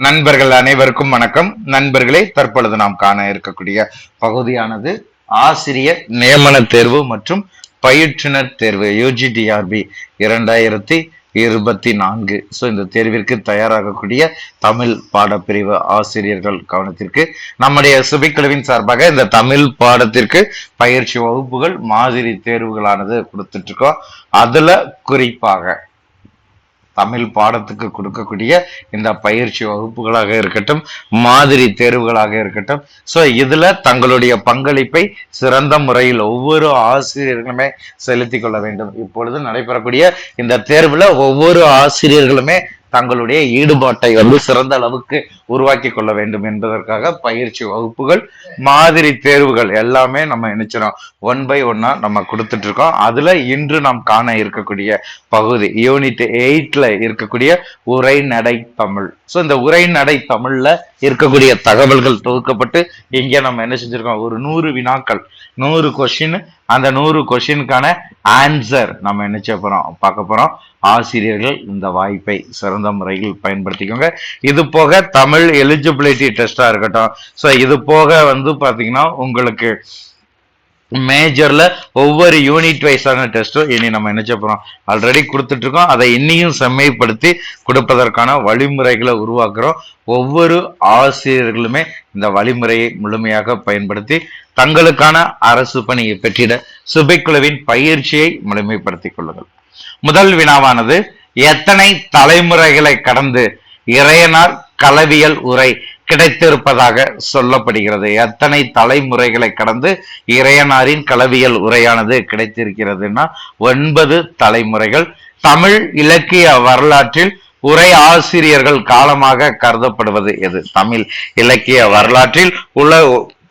நண்பர்கள் அனைவருக்கும் வணக்கம். நண்பர்களே தற்பொழுது நாம் காண இருக்கக்கூடிய பகுதியானது ஆசிரியர் நியமன தேர்வு மற்றும் பயிற்றுனர் தேர்வு யூஜிடிஆர்பி இரண்டாயிரத்தி இருபத்தி நான்கு. ஸோ இந்த தேர்விற்கு தயாராகக்கூடிய தமிழ் பாடப்பிரிவு ஆசிரியர்கள் கவனத்திற்கு நம்முடைய சுபிக்குழுவின் சார்பாக இந்த தமிழ் பாடத்திற்கு பயிற்சி வகுப்புகள் மாதிரி தேர்வுகளானது கொடுத்துட்ருக்கோம் அதில் குறிப்பாக தமிழ் பாடத்துக்கு கொடுக்கக்கூடிய இந்த பயிற்சி வகுப்புகளாக இருக்கட்டும் மாதிரி தேர்வுகளாக இருக்கட்டும். ஸோ இதில் தங்களுடைய பங்களிப்பை சிறந்த முறையில் ஒவ்வொரு ஆசிரியர்களுமே செலுத்திக் கொள்ள வேண்டும். இப்பொழுது நடைபெறக்கூடிய இந்த தேர்வில் ஒவ்வொரு ஆசிரியர்களுமே தங்களுடைய ஈடுபாட்டை வந்து சிறந்த அளவுக்கு உருவாக்கி கொள்ள வேண்டும் என்பதற்காக பயிற்சி வகுப்புகள் மாதிரி தேர்வுகள் எல்லாமே நம்ம நினைச்சிடும் ஒன் பை ஒன்னா நம்ம கொடுத்துட்டு இருக்கோம் அதுல இன்று நாம் காண இருக்கக்கூடிய பகுதி யூனிட் எயிட்ல இருக்கக்கூடிய உரைநடை தமிழ். ஸோ இந்த உரைநடை தமிழ்ல இருக்கக்கூடிய தகவல்கள் தொகுக்கப்பட்டு இங்கே நம்ம என்ன செஞ்சிருக்கோம்? ஒரு நூறு வினாக்கள் நூறு கொஸ்டின் அந்த நூறு கொஷினுக்கான ஆன்சர் நம்ம நினைச்ச செய்ய போறோம்? பார்க்க போறோம். ஆசிரியர்கள் இந்த வாய்ப்பை சிறந்த முறையில் பயன்படுத்திக்கோங்க. இது போக தமிழ் எலிஜிபிலிட்டி டெஸ்டா இருக்கட்டும். ஸோ இது போக வந்து பாத்தீங்கன்னா உங்களுக்கு மேஜர்ல ஒவ்வொரு யூனிட் வைஸான டெஸ்ட்டும் இனி நம்ம என்ன செய்ய போறோம்? ஆல்ரெடி கொடுத்துட்டு இருக்கோம் அதை இன்னியும் செம்மைப்படுத்தி கொடுப்பதற்கான வழிமுறைகளை உருவாக்குறோம். ஒவ்வொரு ஆசிரியர்களுமே இந்த வழிமுறையை முழுமையாக பயன்படுத்தி தங்களுக்கான அரசு பணியை பெற்றிட சுபைக்குழுவின் பயிற்சியை முழுமைப்படுத்திக் கொள்ளுங்கள். முதல் வினாவானது எத்தனை தலைமுறைகளை கடந்து இறையனார் களவியல் உரை கிடைத்திருப்பதாக சொல்லப்படுகிறது. எத்தனை தலைமுறைகளை கடந்து இறையனாரின் கலவியல் உரையானது கிடைத்திருக்கிறதுன்னா ஒன்பது தலைமுறைகள். தமிழ் இலக்கிய வரலாற்றில் உரை ஆசிரியர்கள் காலமாக கருதப்படுவது எது? தமிழ் இலக்கிய வரலாற்றில் உள்ள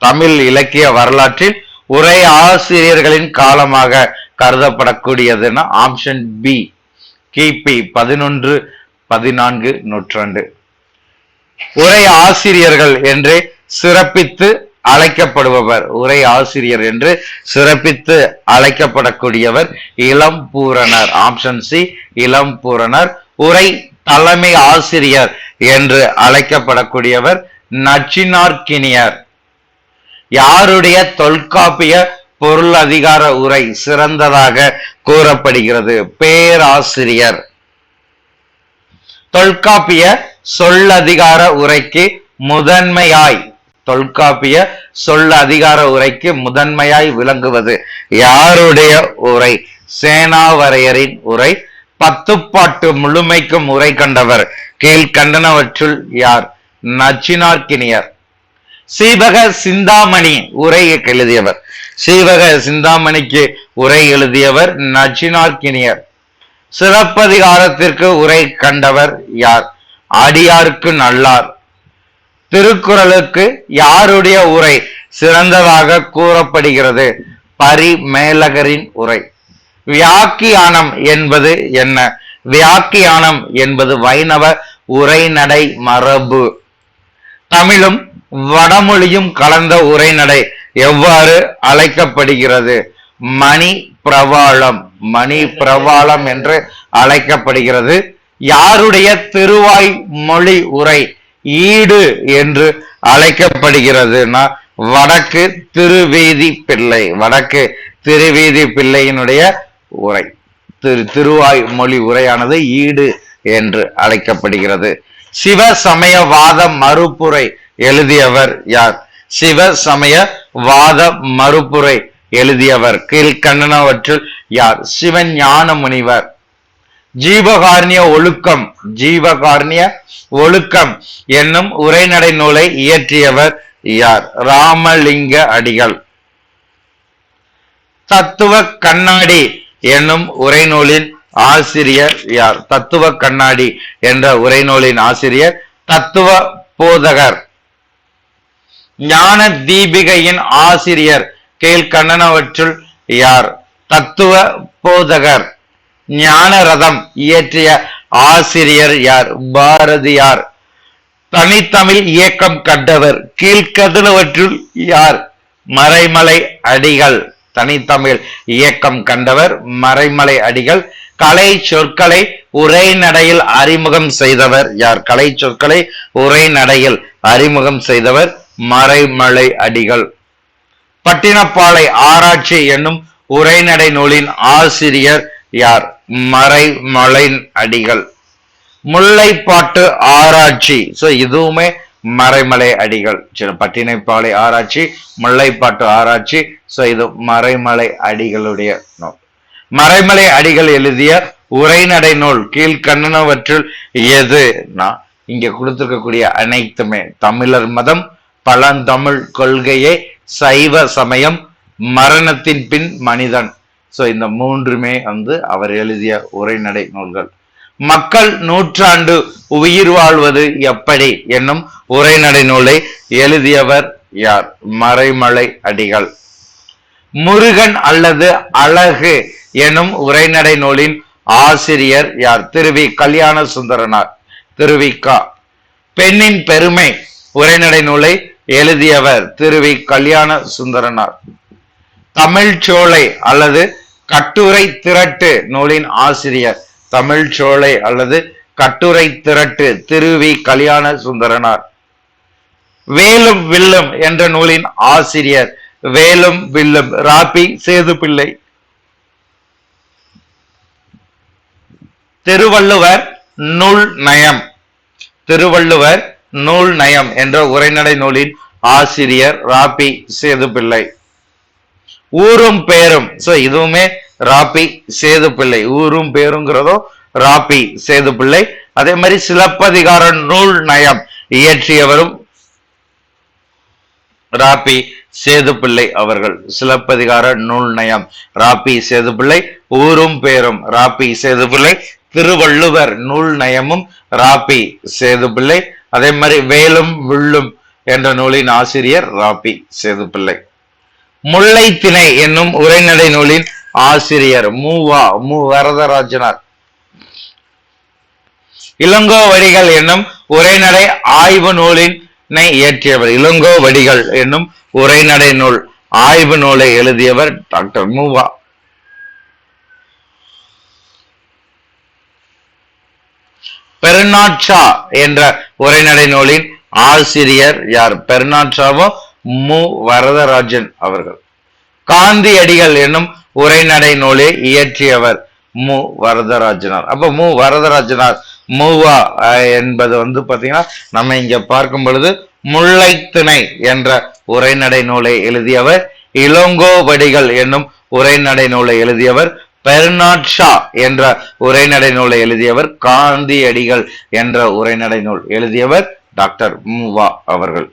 தமிழ் இலக்கிய வரலாற்றில் உரை ஆசிரியர்களின் காலமாக கருதப்படக்கூடியதுன்னா ஆப்ஷன் பி. கிபி பதினொன்று பதினான்கு நூற்றாண்டு. உரை ஆசிரியர்கள் என்று சிறப்பித்து அழைக்கப்படுபவர். உரை ஆசிரியர் என்று சிறப்பித்து அழைக்கப்படக்கூடியவர் இளம் பூரணர். ஆப்ஷன் சி இளம் பூரணர். உரை தலைமை ஆசிரியர் என்று அழைக்கப்படக்கூடியவர் நச்சினார்கினியர். யாருடைய தொல்காப்பிய பொருள் அதிகார உரை சிறந்ததாக கூறப்படுகிறது? பேராசிரியர். தொல்காப்பிய சொல்லதிகார உரைக்கு முதன்மையாய் தொல்காப்பிய சொல் அதிகார உரைக்கு முதன்மையாய் விளங்குவது யாருடைய உரை? சேனாவரையரின் உரை. பத்துப்பாட்டு முழுமைக்கும் உரை கண்டவர் கீழ்கண்டனவற்றுள் யார்? நச்சினார்கினியர். சீவக சிந்தாமணி உரை எழுதியவர். சீவக சிந்தாமணிக்கு உரை எழுதியவர் நச்சினார்கினியர். சிறப்பதிகாரத்திற்கு உரை கண்டவர் யார்? அடியார்க்கு நல்லார். திருக்குறளுக்கு யாருடைய உரை சிறந்ததாக கூறப்படுகிறது? பரிமேலகரின் உரை. வியாக்கியானம் என்பது என்ன? வியாக்கியானம் என்பது வைணவ உரைநடை மரபு. தமிழும் வடமொழியும் கலந்த உரைநடை எவ்வாறு அழைக்கப்படுகிறது? மணி பிரவாளம் மணி பிரவாளம் என்று அழைக்கப்படுகிறது. யாருடைய திருவாய் மொழி உரை ஈடு என்று அழைக்கப்படுகிறதுனா வடக்கு திருவேதி பிள்ளை வடக்கு திருவேதி பிள்ளையினுடைய உரை. திரு திருவாய் மொழி உரையானது ஈடு என்று அழைக்கப்படுகிறது. சிவ சமயவாத மறுப்புரை எழுதியவர் யார்? சிவ சமய வாத மறுப்புரை எழுதியவர் கீழ்கண்ணனவற்றில் யார்? சிவஞான முனிவர் ஜீவகாரணிய ஒழுக்கம். ஜீவகார்ணிய ஒழுக்கம் என்னும் உரைநடை நூலை இயற்றியவர் யார்? ராமலிங்க அடிகள். தத்துவ கண்ணாடி என்னும் உரைநூலின் ஆசிரியர் யார்? தத்துவ கண்ணாடி என்ற உரைநூலின் ஆசிரியர் தத்துவ போதகர். ஞான தீபிகையின் ஆசிரியர் கீழ்கண்ணனவற்றுள் யார்? தத்துவ போதகர். ஞான ரதம் இயற்றிய ஆசிரியர் யார்? பாரதியார். தனித்தமிழ் இயக்கம் கண்டவர் கீழ்கதினவற்றுள் யார்? மறைமலை அடிகள். தனித்தமிழ் இயக்கம் கண்டவர் மறைமலை அடிகள். கலை சொற்களை உரைநடையில் அறிமுகம் செய்தவர் யார்? கலை சொற்களை உரைநடையில் அறிமுகம் செய்தவர் மறைமலை அடிகள். பட்டினப்பாலை ஆராய்ச்சி என்னும் உரைநடை நூலின் ஆசிரியர் யார்? மறைமலை அடிகள். முல்லைப்பாட்டு ஆராய்ச்சி. சோ இதுவுமே மறைமலை அடிகள். சில பட்டினைப்பாலை ஆராய்ச்சி முல்லைப்பாட்டு ஆராய்ச்சி. சோ இது மறைமலை அடிகளுடைய நூல். மறைமலை அடிகள் எழுதிய உரைநடை நூல் கீழ்கண்ணனவற்றில் எதுனா இங்க கொடுத்திருக்கக்கூடிய அனைத்துமே. தமிழர் மதம் பழந்தமிழ் கொள்கையே சைவ சமயம் மரணத்தின் பின் மனிதன். ஸோ இந்த மூன்றுமே வந்து அவர் எழுதிய உரைநடை நூல்கள். மக்கள் நூற்றாண்டு உயிர் வாழ்வது எப்படி என்னும் உரைநடை நூலை எழுதியவர் யார்? மறைமலை அடிகள். முருகன் அல்லது அழகு எனும் உரைநடை நூலின் ஆசிரியர் யார்? திருவி கல்யாண சுந்தரனார் திருவிக்கா பெண்ணின் பெருமை உரைநடை நூலை எழுதியவர் திருவி கல்யாண சுந்தரனார் தமிழ்ச்சோலை அல்லது கட்டுரை திரட்டு நூலின் ஆசிரியர். தமிழ்ச்சோலை அல்லது கட்டுரை திரட்டு திருவி கல்யாண சுந்தரனார் வேலும் வில்லும் என்ற நூலின் ஆசிரியர். வேலும் வில்லும் ராபி சேது பிள்ளை திருவள்ளுவர் நூல் நயம். திருவள்ளுவர் நூல் நயம் என்ற உரைநடை நூலின் ஆசிரியர் ராபி சேதுப்பிள்ளை ஊரும் பேரும். சோ இதுவுமே ராபி சேதுப்பிள்ளை. ஊரும் பேருங்கிறதோ ராபி சேதுப்பிள்ளை. அதே மாதிரி சிலப்பதிகார நூல் நயம் இயற்றியவரும் ராபி சேதுப்பிள்ளை அவர்கள். சிலப்பதிகார நூல் நயம் ராபி சேதுப்பிள்ளை ஊரும் பேரும் ராபி சேதுப்பிள்ளை திருவள்ளுவர் நூல் நயமும் ராபி சேதுப்பிள்ளை. அதே மாதிரி வேலும் வில்லும் என்ற நூலின் ஆசிரியர் ராபி சேதுப்பிள்ளை. முல்லைத்திணை என்னும் உரைநடை நூலின் ஆசிரியர் மூவா மு. வரதராஜனார். இளங்கோ வடிகள் என்னும் உரைநடை ஆய்வு நூலினை இயற்றியவர். இளங்கோவடிகள் என்னும் உரைநடை நூல் ஆய்வு நூலை எழுதியவர் டாக்டர் மூவா. பெருநாட்சா என்ற உரைநடை நூலின் ஆசிரியர் யார்? பெருநாட்சாவோ மு. வரதராஜன் அவர்கள். காந்தியடிகள் என்னும் உரைநடை நூலை இயற்றியவர் மு. வரதராஜனார். அப்ப மு. வரதராஜனார் மூவா என்பது வந்து பாத்தீங்கன்னா நம்ம இங்க பார்க்கும் பொழுது முல்லைத்திணை என்ற உரைநடை நூலை எழுதியவர் இளங்கோவடிகள் என்னும் உரைநடை நூலை எழுதியவர் பெர்னாட் ஷா என்ற உரைநடை நூலை எழுதியவர் காந்தியடிகள் என்ற உரைநடை நூல் எழுதியவர் டாக்டர் மூவா அவர்கள்.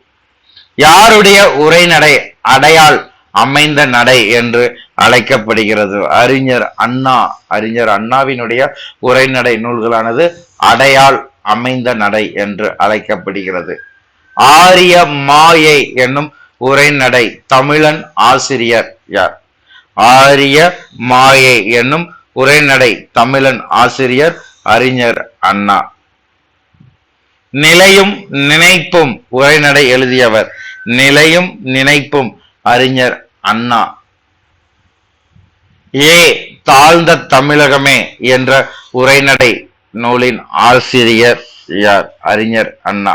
யாருடைய உரைநடை அடையாள் அமைந்த நடை என்று அழைக்கப்படுகிறது? அறிஞர் அண்ணா. அறிஞர் அண்ணாவினுடைய உரைநடை நூல்களானது அடையாள் அமைந்த நடை என்று அழைக்கப்படுகிறது. ஆரிய மாயை என்னும் உரைநடை தமிழன் ஆசிரியர் யார்? ஆரிய மாயை என்னும் உரைநடை தமிழன் ஆசிரியர் அறிஞர் அண்ணா. நிலையும் நினைப்பும் உரைநடை எழுதியவர். நிலையும் நினைப்பும் அறிஞர் அண்ணா. ஏ தாழ்ந்த தமிழகமே என்ற உரைநடை நூலின் ஆசிரியர் யார்? அறிஞர் அண்ணா.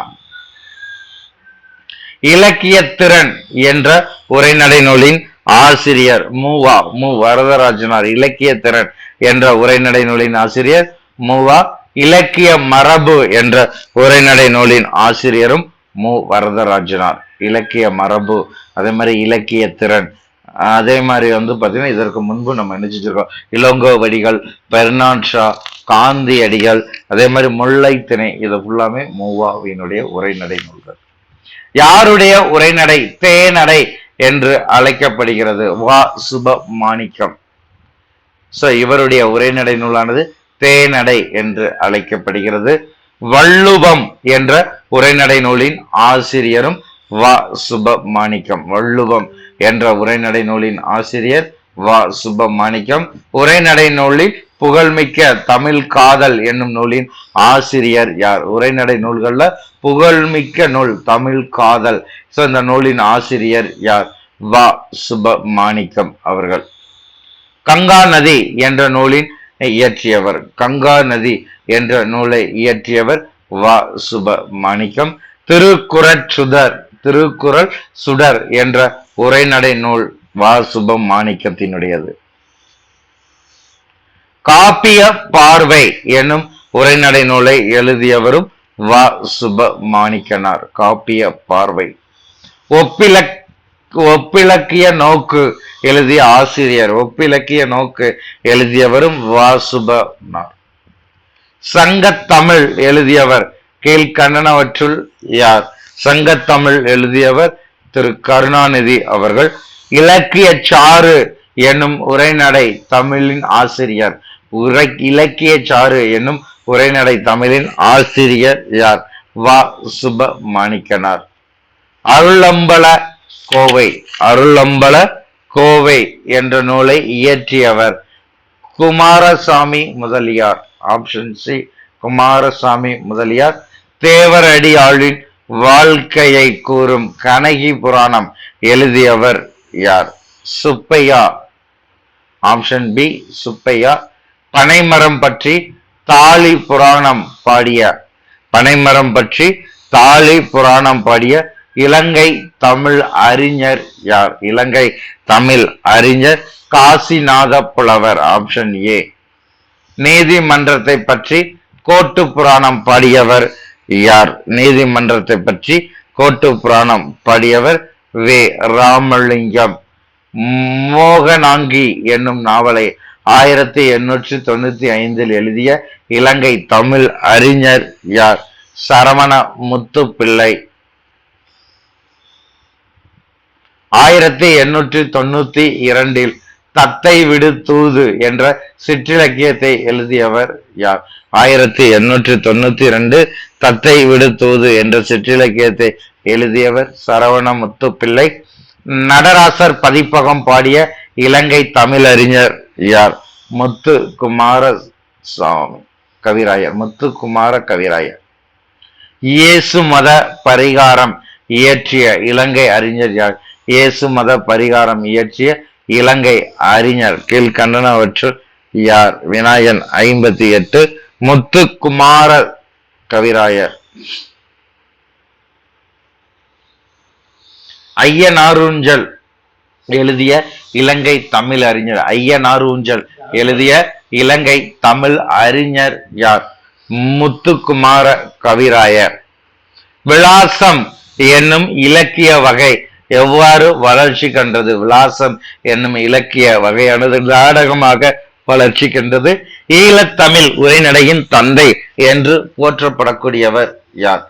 இலக்கிய திறன் என்ற உரைநடை நூலின் ஆசிரியர் மூவா மு. வரதராஜனார். இலக்கியத்திறன் என்ற உரைநடை நூலின் ஆசிரியர் மூவா இலக்கிய மரபு என்ற உரைநடை நூலின் ஆசிரியரும் மு. வரதராஜனார். இலக்கிய மரபு அதே மாதிரி இலக்கிய திறன். அதே மாதிரி வந்து பார்த்தீங்கன்னா இதற்கு முன்பு நம்ம என்ன இளங்கோ வடிகள் பெர்னாட் ஷா காந்தி அடிகள் அதே மாதிரி முல்லை திணை இது ஃபுல்லாமே மூவாவினுடைய உரைநடை நூல்கள். யாருடைய உரைநடை? தேநடை என்று அழைக்கப்படுகிறது. வா சுப மாணிக்கம். சோ இவருடைய உரைநடை நூலானது தேநடை என்று அழைக்கப்படுகிறது. வள்ளுவம் என்ற உரைநடை நூலின் ஆசிரியரும் வ. சுபமாணிக்கம் வள்ளுவம் என்ற உரைநடை நூலின் ஆசிரியர் வ. சுபமாணிக்கம் உரைநடை நூலில் புகழ்மிக்க தமிழ் காதல் என்னும் நூலின் ஆசிரியர் யார்? உரைநடை நூல்கள்ல புகழ்மிக்க நூல் தமிழ் காதல். ஸோ இந்த நூலின் ஆசிரியர் யார்? வா. சுபமாணிக்கம் அவர்கள். கங்கா நதி என்ற நூலின் இயற்றியவர். கங்கா நதி என்ற நூலை இயற்றியவர் வா சுப மாணிக்கம் திருக்குறள் சுடர் என்ற உரைநடை நூல் வா சுப மாணிக்கத்தினுடையது காப்பிய பார்வை எனும் உரைநடை நூலை எழுதியவரும் வா சுப மாணிக்கனார் காப்பிய பார்வை. ஒப்பிலக் ஒப்பிலக்கிய நோக்கு எழுதிய ஆசிரியர் ஒப்பிலக்கிய நோக்கு எழுதியவரும் வாசுபனார். சங்கத்தமிழ் எழுதியவர் கீழ்கண்டனவற்றுள் யார்? சங்கத்தமிழ் எழுதியவர் திரு கருணாநிதி அவர்கள். இலக்கிய சாறு என்னும் உரைநடை தமிழின் ஆசிரியர். உரை இலக்கிய சாறு என்னும் உரைநடை தமிழின் ஆசிரியர் யார்? வா சுப மாணிக்கனார். அருளம்பல கோவை. அருளம்பல கோவை என்ற நூலை இயற்றியவர் Kumaraswamy Mudaliar. Option C Kumaraswamy Mudaliar. தேவரடியாளின் வாழ்க்கையை கூறும் கனகி புராணம் எழுதியவர் யார்? சுப்பையா. Option B Subbaiah. பனைமரம் பற்றி தாலி புராணம் பாடிய பனைமரம் பற்றி தாலி புராணம் பாடிய இலங்கை தமிழ் அறிஞர் யார்? இலங்கை தமிழ் அறிஞர் காசிநாத புலவர் ஆப்ஷன் ஏ நீதிமன்றத்தை பற்றி கோட்டு புராணம் பாடியவர் யார்? நீதிமன்றத்தை பற்றி கோட்டு புராணம் பாடியவர் வே. ராமலிங்கம். மோகனாங்கி என்னும் நாவலை ஆயிரத்தி எண்ணூற்றி தொண்ணூத்தி ஐந்தில் எழுதிய இலங்கை தமிழ் அறிஞர் யார்? சரவண முத்துப்பிள்ளை பிள்ளை ஆயிரத்தி எண்ணூற்றி தொண்ணூத்தி இரண்டில் தத்தை விடு தூது என்ற சிற்றிலக்கியத்தை எழுதியவர் யார்? ஆயிரத்தி எண்ணூற்றி தொண்ணூத்தி இரண்டு தத்தை விடு தூது என்ற சிற்றிலக்கியத்தை எழுதியவர் சரவண முத்துப்பிள்ளை நடராசர் பதிப்பகம் பாடிய இலங்கை தமிழறிஞர் யார்? முத்து குமார சுவாமி கவிராயர் முத்து குமார கவிராயர் இயேசு மத பரிகாரம் இயற்றிய இலங்கை அறிஞர் யார்? இயேசு மத பரிகாரம் இயற்றிய இலங்கை அறிஞர் கீழ்கண்டனவற்றுள் யார்? விநாயகன் ஐம்பத்தி எட்டு முத்துக்குமார கவிராயர். ஐயனாருஞ்சல் எழுதிய இலங்கை தமிழ் அறிஞர். ஐயனாரூஞ்சல் எழுதிய இலங்கை தமிழ் அறிஞர் யார்? முத்துக்குமார கவிராயர். விலாசம் என்னும் இலக்கிய வகை எவ்வாறு வளர்ச்சி கண்டது? விலாசம் என்னும் இலக்கிய வகையானது நாடகமாக வளர்ச்சி கண்டது ஈழத்தமிழ் உரைநடையின் தந்தை என்று போற்றப்படக்கூடியவர் யார்?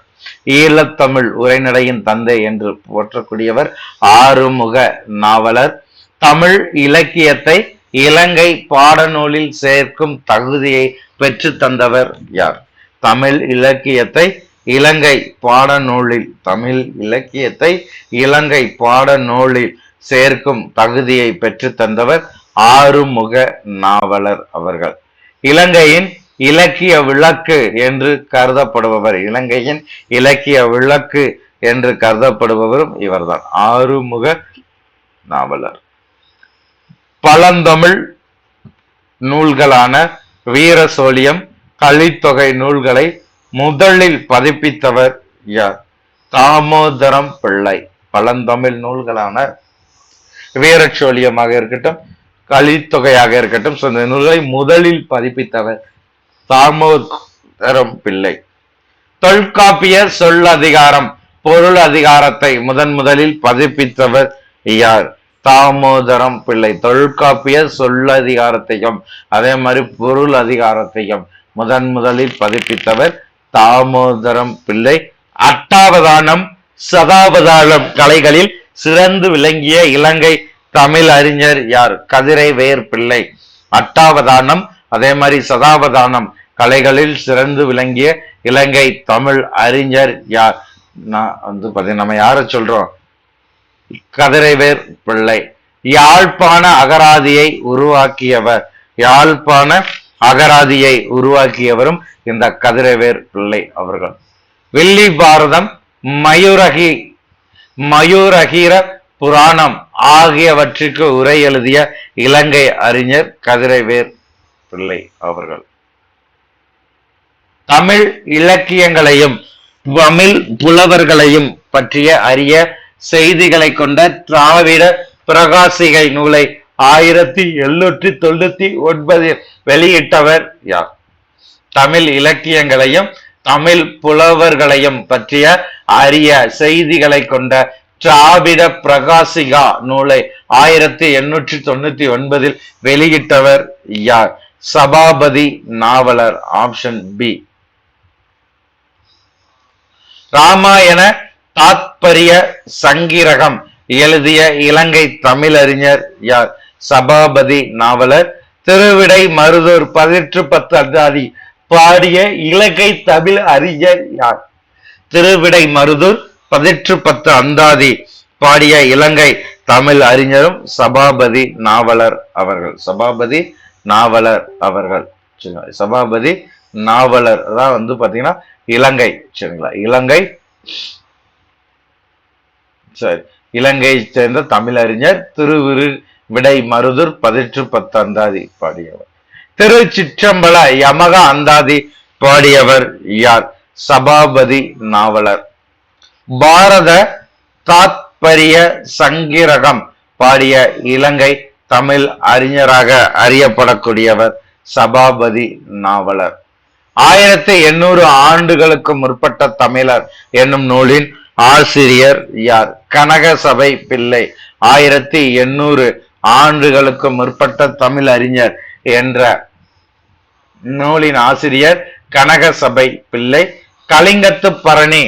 ஈழத்தமிழ் உரைநடையின் தந்தை என்று போற்றக்கூடியவர் ஆறுமுக நாவலர். தமிழ் இலக்கியத்தை இலங்கை பாடநூலில் சேர்க்கும் தகுதியை பெற்று தந்தவர் யார்? தமிழ் இலக்கியத்தை இலங்கை பாடநூலில் தமிழ் இலக்கியத்தை இலங்கை பாடநூலில் சேர்க்கும் தகுதியை பெற்று தந்தவர் ஆறுமுக நாவலர் அவர்கள். இலங்கையின் இலக்கிய விளக்கு என்று கருதப்படுபவர் இலங்கையின் இலக்கிய விளக்கு என்று கருதப்படுபவரும் இவர்தான் ஆறுமுக நாவலர். பழந்தமிழ் நூல்களான வீர சோழியம் கலித்தொகை நூல்களை முதலில் பதிப்பித்தவர் யார்? தாமோதரம் பிள்ளை. பழந்தமிழ் நூல்களான வீரச்சோழியமாக இருக்கட்டும் கலித்தொகையாக இருக்கட்டும் சொந்த இந்த நூல்களை முதலில் பதிப்பித்தவர் தாமோதரம் பிள்ளை. தொல்காப்பிய சொல் அதிகாரம் பொருள் அதிகாரத்தை முதன் முதலில் பதிப்பித்தவர் யார்? தாமோதரம் பிள்ளை. தொல்காப்பிய சொல் அதிகாரத்தையும் அதே மாதிரி பொருள் அதிகாரத்தையும் முதன் முதலில் பதிப்பித்தவர் தாமோதரம் பிள்ளை. அட்டாவதானம் சதாவதானம் கலைகளில் சிறந்து விளங்கிய இலங்கை தமிழ் அறிஞர் யார்? கதிரை வேர் பிள்ளை. அட்டாவதானம் அதே மாதிரி சதாவதானம் கலைகளில் சிறந்து விளங்கிய இலங்கை தமிழ் அறிஞர் யார்? நான் வந்து நம்ம யார சொல்றோம்? கதிரைவேர் பிள்ளை. யாழ்ப்பாண அகராதியை உருவாக்கியவர். யாழ்ப்பாண அகராதியை உருவாக்கியவரும் இந்த கதிரவேர் பிள்ளை அவர்கள். வெள்ளி பாரதம் மயூரகி மயூரகிர புராணம் ஆகியவற்றுக்கு உரை எழுதிய இலங்கை அறிஞர் கதிரவேர் பிள்ளை அவர்கள். தமிழ் இலக்கியங்களையும் தமிழ் புலவர்களையும் பற்றிய அரிய செய்திகளை கொண்ட திராவிட பிரகாசிகை நூலை ஆயிரத்தி எழுநூற்றி தொண்ணூத்தி ஒன்பதில் வெளியிட்டவர் யார்? தமிழ் இலக்கியங்களையும் தமிழ் புலவர்களையும் பற்றிய அரிய செய்திகளை கொண்ட திராவிட பிரகாசிகா நூலை ஆயிரத்தி எண்ணூற்றி தொண்ணூத்தி ஒன்பதில் வெளியிட்டவர் யார்? Sabapathi Navalar option B. Ramayana Tatparya Sangraham எழுதிய இலங்கை தமிழறிஞர் யார்? சபாபதி நாவலர் திருவிடை மருதூர் பதிற்று பத்து அந்தாதி பாடிய இலங்கை தமிழ் அறிஞர் யார்? திருவிடை மருதூர் பதிற்று பத்து அந்தாதி பாடிய இலங்கை தமிழ் அறிஞரும் சபாபதி நாவலர் அவர்கள். சபாபதி நாவலர் அவர்கள். சரிங்களா? சபாபதி நாவலர் தான் வந்து பாத்தீங்கன்னா இலங்கை. சரிங்களா? இலங்கை. சரி. இலங்கையை சேர்ந்த தமிழறிஞர் திருவிரு விடை மருதுர் பதிற்று பத்தந்தாதி பாடியவர். பாடியவர் திருச்சிற்றம்பல யமக அந்தாதி பாடியவர் யார்? சபாபதி நாவலர். பாரத தாத்பரிய சங்கிரகம் பாடிய இலங்கை தமிழ் அறிஞராக அறியப்படக்கூடியவர் சபாபதி நாவலர். ஆயிரத்தி எண்ணூறு ஆண்டுகளுக்கு முற்பட்ட தமிழர் என்னும் நூலின் ஆசிரியர் யார்? கனகசபை பிள்ளை. ஆயிரத்தி எண்ணூறு ஆண்டுகளுக்கு முற்பட்ட தமிழ் அறிஞர் என்ற நூலின் ஆசிரியர் கனகசபை பிள்ளை கலிங்கத்து பரணி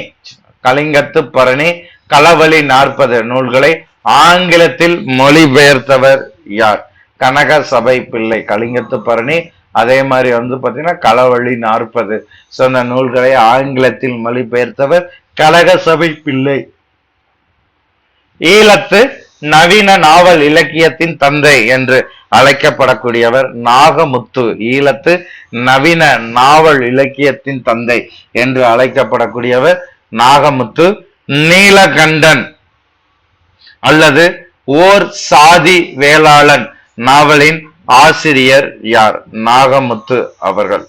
கலிங்கத்து பரணி களவழி நாற்பது நூல்களை ஆங்கிலத்தில் மொழிபெயர்த்தவர் யார்? கனகசபை பிள்ளை கலிங்கத்து பரணி அதே மாதிரி வந்து பாத்தீங்கன்னா களவழி நாற்பது. சொன்ன நூல்களை ஆங்கிலத்தில் மொழிபெயர்த்தவர் கனகசபை பிள்ளை. ஈழத்து நவீன நாவல் இலக்கியத்தின் தந்தை என்று அழைக்கப்படக்கூடியவர் நாகமுத்து ஈழத்து நவீன நாவல் இலக்கியத்தின் தந்தை என்று அழைக்கப்படக்கூடியவர் நாகமுத்து நீலகண்டன் அல்லது ஓர் சாதி வேளாளன் நாவலின் ஆசிரியர் யார்? நாகமுத்து அவர்கள்.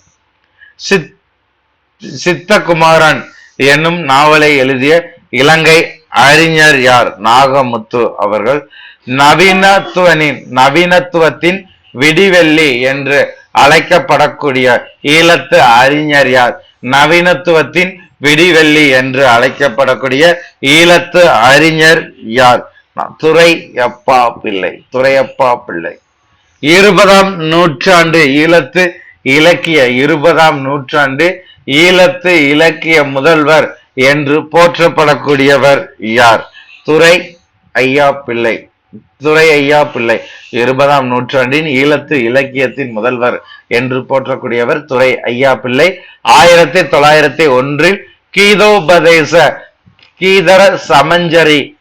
சித் சித்தகுமாரன் என்னும் நாவலை எழுதிய இலங்கை அறிஞர் யார்? நாகமுத்து அவர்கள். நவீனத்துவனின் நவீனத்துவத்தின் விடிவெள்ளி என்று அழைக்கப்படக்கூடிய ஈழத்து அறிஞர் யார்? நவீனத்துவத்தின் விடிவெள்ளி என்று அழைக்கப்படக்கூடிய ஈழத்து அறிஞர் யார்? துரை அப்பா பிள்ளை துரையப்பா பிள்ளை. இருபதாம் நூற்றாண்டு ஈழத்து இலக்கிய இருபதாம் நூற்றாண்டு ஈழத்து இலக்கிய முதல்வர் என்று போற்றப்படக்கூடியவர் யார்? துறை ஐயா பிள்ளை. துறை ஐயா பிள்ளை. இருபதாம் நூற்றாண்டின் ஈழத்து இலக்கியத்தின் முதல்வர் என்று போற்றக்கூடியவர் துறை ஐயா பிள்ளை. ஆயிரத்தி தொள்ளாயிரத்தி ஒன்றில் கீதோபதேச கீதர சமஞ்சரி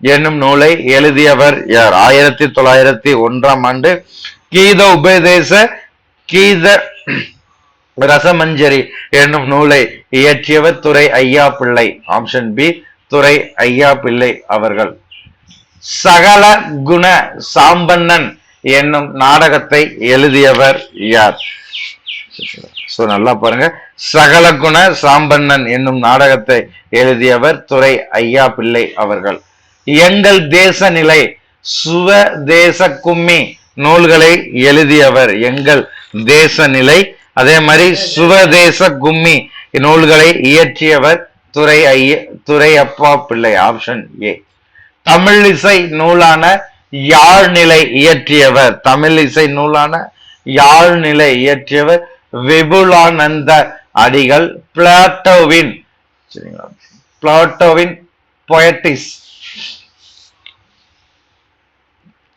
என்னும் நூலை எழுதியவர் யார்? ஆயிரத்தி தொள்ளாயிரத்தி ஒன்றாம் ஆண்டு கீத உபதேச கீத ரசமஞ்சரி என்னும் நூலை இயற்றியவர் துறை ஐயா பிள்ளை ஆப்ஷன் பி துறை ஐயா பிள்ளை அவர்கள். சகல குண சாம்பண்ணன் என்னும் நாடகத்தை எழுதியவர் யார்? சோ நல்லா பாருங்க. சகல குண சாம்பண்ணன் என்னும் நாடகத்தை எழுதியவர் துறை ஐயா பிள்ளை அவர்கள். எங்கள் தேச நிலை சுவதேச கும்மி நூல்களை எழுதியவர் எங்கள் தேச நிலை அதே மாதிரி சுவதேச கும்மி நூல்களை இயற்றியவர் துறை ஐய அப்பா பிள்ளை ஆப்ஷன் ஏ தமிழ் இசை நூலான யாழ்நிலை இயற்றியவர். தமிழ் இசை நூலான யாழ்நிலை இயற்றியவர் விபுலானந்த அடிகள் பிளாட்டோவின் சரிங்களா? பிளாட்டோவின் பொயட்டிஸ்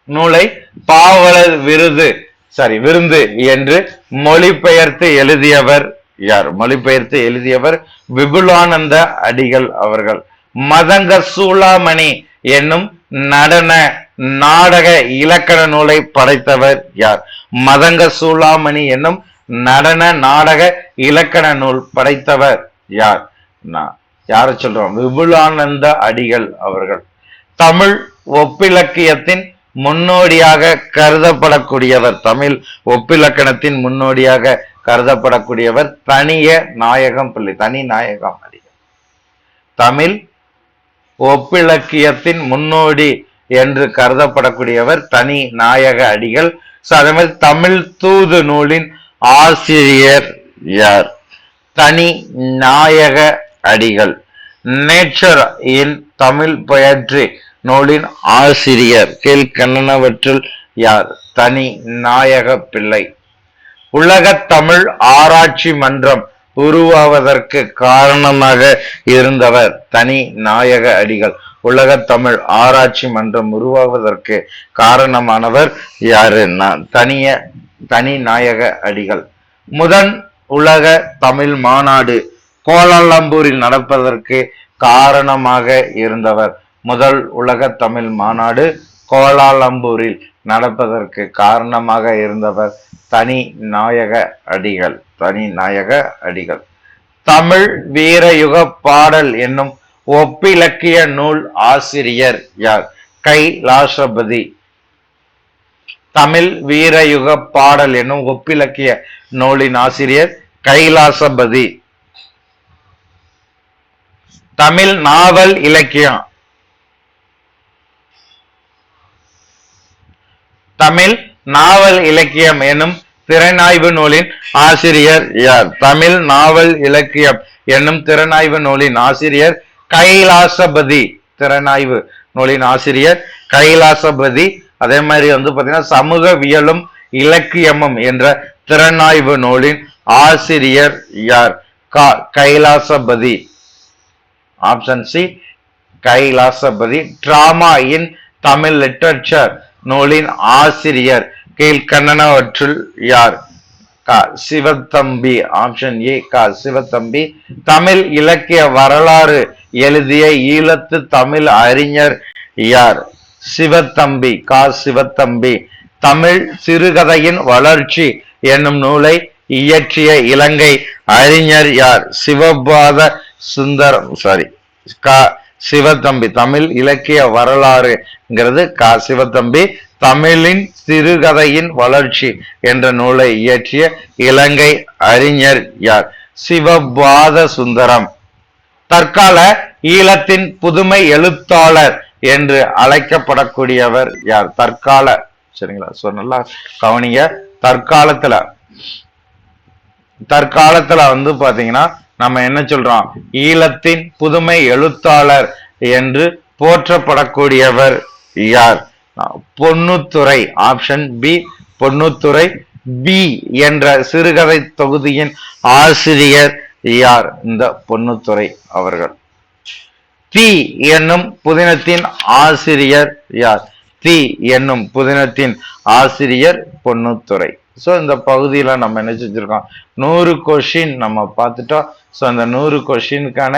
நூலை பாவலர் விருது சாரி விருந்து என்று மொழிபெயர்த்து எழுதியவர் யார்? மொழிபெயர்த்து எழுதியவர் விபுலானந்த அடிகள் அவர்கள். மதங்க சூளாமணி என்னும் நடன நாடக இலக்கண நூலை படைத்தவர் யார்? மதங்க சூளாமணி என்னும் நடன நாடக இலக்கண நூல் படைத்தவர் யார்? நான் யார சொல்றோம்? விபுலானந்த அடிகள் அவர்கள். தமிழ் ஒப்பிலக்கியத்தின் முன்னோடியாக கருதப்படக்கூடியவர் தமிழ் ஒப்பிலக்கணத்தின் முன்னோடியாக கருதப்படக்கூடியவர் தனிய நாயகம் பிள்ளை தனி நாயகம் அடிகள் தமிழ் ஒப்பிலக்கியத்தின் முன்னோடி என்று கருதப்படக்கூடியவர் தனி நாயக அடிகள். அதே மாதிரி தமிழ் தூது நூலின் ஆசிரியர் யார்? தனி நாயக அடிகள். நேச்சர் இன் தமிழ் பயிற்சி நூலின் ஆசிரியர் கீழ்கண்ணனவற்றில் யார்? தனி நாயக பிள்ளை. உலகத் தமிழ் ஆராய்ச்சி மன்றம் உருவாவதற்கு காரணமாக இருந்தவர் தனி நாயக அடிகள். உலகத் தமிழ் ஆராய்ச்சி மன்றம் உருவாவதற்கு காரணமானவர் யாரு? தனிய தனி நாயக அடிகள். முதன் உலக தமிழ் மாநாடு கோலாலம்பூரில் நடப்பதற்கு காரணமாக இருந்தவர் முதல் உலக தமிழ் மாநாடு கோலாலம்பூரில் நடப்பதற்கு காரணமாக இருந்தவர் தனி நாயக அடிகள் தனி நாயக அடிகள். தமிழ் வீரயுக பாடல் என்னும் ஒப்பிலக்கிய நூல் ஆசிரியர் யார்? கைலாசபதி. தமிழ் வீரயுக பாடல் என்னும் ஒப்பிலக்கிய நூலின் ஆசிரியர் கைலாசபதி. தமிழ் நாவல் இலக்கியம். தமிழ் நாவல் இலக்கியம் எனும் திறனாய்வு நூலின் ஆசிரியர் யார்? தமிழ் நாவல் இலக்கியம் என்னும் திறனாய்வு நூலின் ஆசிரியர் கைலாசபதி. திறனாய்வு நூலின் ஆசிரியர் கைலாசபதி. அதே மாதிரி வந்து பாத்தீங்கன்னா சமூகவியலும் இலக்கியமும் என்ற திறனாய்வு நூலின் ஆசிரியர் யார்? Kailasapathy. Option C Kailasapathy. Drama in Tamil literature. நூலின் ஆசிரியர் கீழ்கண்ணனவற்றுள் யார்? கா. சிவத்தம்பி. ஆப்ஷன் ஏ கா. சிவத்தம்பி. தமிழ் இலக்கிய வரலாறு எழுதிய ஈழத்து தமிழ் அறிஞர் யார்? சிவத்தம்பி. கா. சிவத்தம்பி. தமிழ் சிறுகதையின் வளர்ச்சி என்னும் நூலை இயற்றிய இலங்கை அறிஞர் யார்? சிவபாத சுந்தரம் சாரி கா. சிவத்தம்பி தமிழ் இலக்கிய வரலாறுங்கிறது கா சிவத்தம்பி தமிழின் சிறுகதையின் வளர்ச்சி என்ற நூலை இயற்றிய இலங்கை அறிஞர் யார்? சிவபாத சுந்தரம். தற்கால ஈழத்தின் புதுமை எழுத்தாளர் என்று அழைக்கப்படக்கூடியவர் யார்? தற்கால சரிங்களா? சோ நல்லா கவனிங்க. தற்காலத்துல தற்காலத்துல வந்து பாத்தீங்கன்னா நம்ம என்ன சொல்றோம்? ஈழத்தின் புதுமை எழுத்தாளர் என்று போற்றப்படக்கூடியவர் யார்? Ponnuthurai option B Ponnuthurai B என்ற சிறுகதை தொகுதியின் ஆசிரியர் யார்? இந்த பொன்னுத்துறை அவர்கள். தி என்னும் புதினத்தின் ஆசிரியர் யார்? தி என்னும் புதினத்தின் ஆசிரியர் பொன்னுத்துறை ஸோ இந்த பகுதியில் நம்ம என்ன செஞ்சிருக்கோம்? நூறு கொஷின் நம்ம பார்த்துட்டோம். ஸோ அந்த நூறு கொஷினுக்கான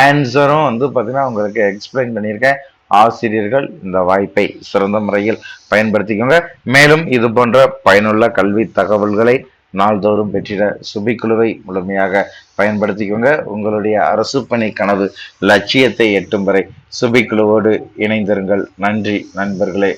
ஆன்சரும் வந்து பார்த்தீங்கன்னா உங்களுக்கு எக்ஸ்பிளைன் பண்ணியிருக்கேன். ஆசிரியர்கள் இந்த வாய்ப்பை சிறந்த முறையில் பயன்படுத்திக்கோங்க. மேலும் இது போன்ற பயனுள்ள கல்வி தகவல்களை நாள்தோறும் பெற்றிட சுபிக்குழுவை முழுமையாக பயன்படுத்திக்கோங்க. உங்களுடைய அரசு பணி கனவு லட்சியத்தை எட்டும் வரை சுபிக்குழுவோடு இணைந்திருங்கள். நன்றி நண்பர்களே.